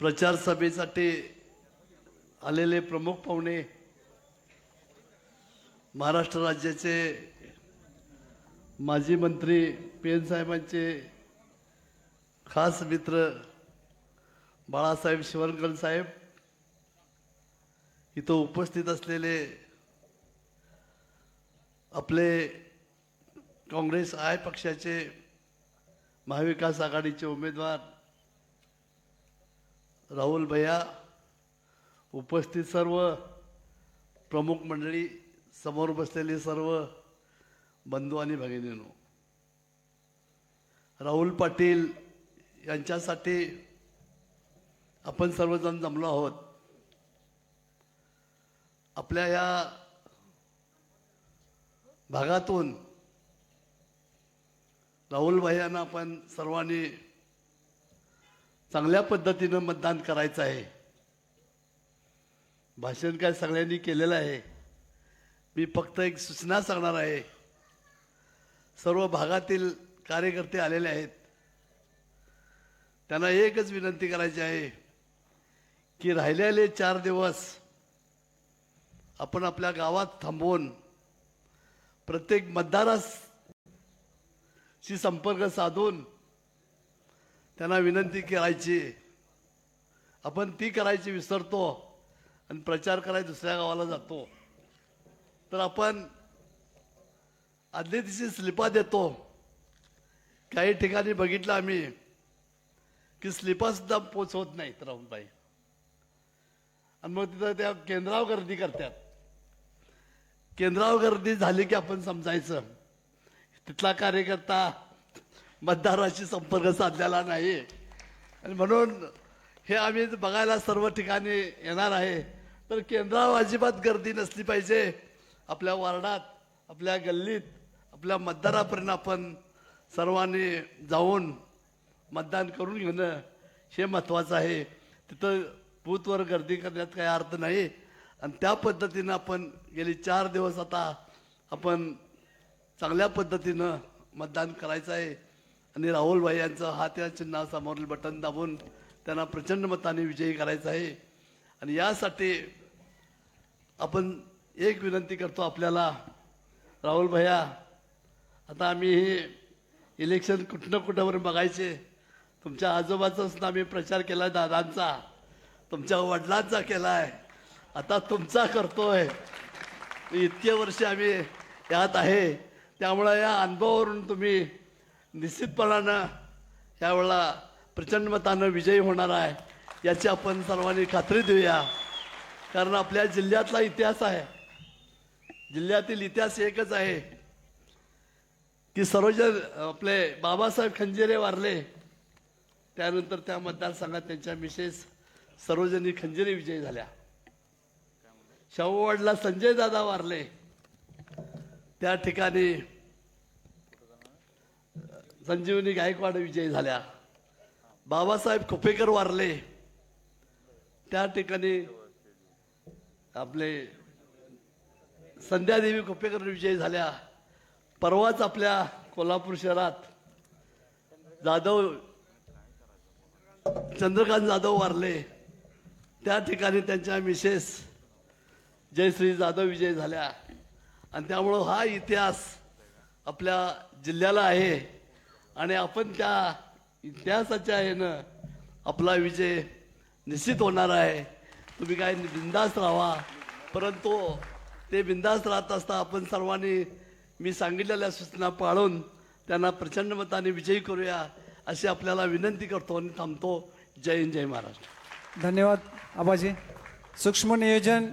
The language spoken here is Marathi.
प्रचार सभेसाठी आलेले प्रमुख पाहुणे महाराष्ट्र राज्याचे माजी मंत्री पी एन साहेबांचे खास मित्र बाळासाहेब शिवणकर साहेब इथं उपस्थित असलेले आपले काँग्रेस आय पक्षाचे महाविकास आघाडीचे उमेदवार राहुल भैया उपस्थित सर्व प्रमुख मंडळी समोर बसलेले सर्व बंधू आणि भगिनींनो. राहुल पाटील यांच्यासाठी आपण सर्वजण जमलो आहोत. आपल्या या भागातून राहुल भैयांना आपण सर्वांनी चांगल्या पद्धतीनं मतदान करायचं आहे. भाषण काय सगळ्यांनी केलेलं आहे. मी फक्त एक सूचना सांगणार आहे. सर्व भागातील कार्यकर्ते आलेले आहेत. त्यांना एकच विनंती करायची आहे की राहिलेले चार दिवस आपण आपल्या गावात थांबवून प्रत्येक मतदाराशी संपर्क साधून त्यांना विनंती करायची. आपण ती करायची विसरतो आणि प्रचार करायला दुसऱ्या गावाला जातो. तर आपण आदल्या दिवशी स्लिपा देतो. काही ठिकाणी बघितलं आम्ही की स्लिपा सुद्धा पोचवत नाहीत राहुलबाई. आणि मग तिथं त्या केंद्राव गर्दी करतात. केंद्राव गर्दी झाली की आपण समजायचं. तिथला कार्यकर्ता मतदाराशी संपर्क साधलेला नाही. आणि म्हणून हे आम्ही बघायला सर्व ठिकाणी येणार आहे. तर केंद्रावर अजिबात गर्दी नसली पाहिजे. आपल्या वार्डात आपल्या गल्लीत आपल्या मतदारापर्यंत आपण सर्वांनी जाऊन मतदान करून घेणं हे महत्त्वाचं आहे. तिथं बूथवर गर्दी करण्यात काही अर्थ नाही. आणि त्या पद्धतीनं आपण गेली चार दिवस आता आपण चांगल्या पद्धतीनं मतदान करायचं आहे. आणि राहुल भाई यांचं हात या चिन्हासमोरील बटन दाबून त्यांना प्रचंड मताने विजयी करायचा आहे. आणि यासाठी आपण एक विनंती करतो आपल्याला राहुल भैया आता आम्ही हे इलेक्शन कुठनं कुठंवर बघायचे? तुमच्या आजोबाचा सुद्धा आम्ही प्रचार केला दादांचा. तुमच्या वडिलांचा केला आहे आता तुमचा करतोय. इतके वर्ष आम्ही यात आहे. त्यामुळं या अनुभवावरून तुम्ही निश्चितपणानं यावेळेला प्रचंड मतानं विजयी होणार आहे याची आपण सर्वांनी खात्री देऊया. कारण आपल्या जिल्ह्यातला इतिहास आहे. जिल्ह्यातील इतिहास एकच आहे की सर्वजण आपले बाबासाहेब खंजिरे वारले त्यानंतर त्या मतदारसंघात त्यांच्या मिसेस सर्वजणी खंजिरे विजयी झाल्या. शाहूवाडला संजय दादा वारले. त्या ठिकाणी संजीवनी गायकवाड विजयी झाल्या. बाबासाहेब कुपेकर वारले. त्या ठिकाणी आपले संध्यादेवी कुपेकर विजयी झाल्या. परवाच आपल्या कोल्हापूर शहरात जाधव चंद्रकांत जाधव वारले. त्या ठिकाणी त्यांच्या मिसेस जयश्री जाधव विजय झाल्या. आणि त्यामुळं हा इतिहास आपल्या जिल्ह्याला आहे. आणि आपण त्या इतिहासाच्या ह्यानं आपला विजय निश्चित होणार आहे. तुम्ही काय बिंदास राहा. परंतु ते बिंदास राहत असता आपण सर्वांनी मी सांगितलेल्या सूचना पाळून त्यांना प्रचंड मताने विजयी करूया अशी आपल्याला विनंती करतो आणि थांबतो. जय हिंद जय महाराष्ट्र. धन्यवाद आबाजी. सूक्ष्म नियोजन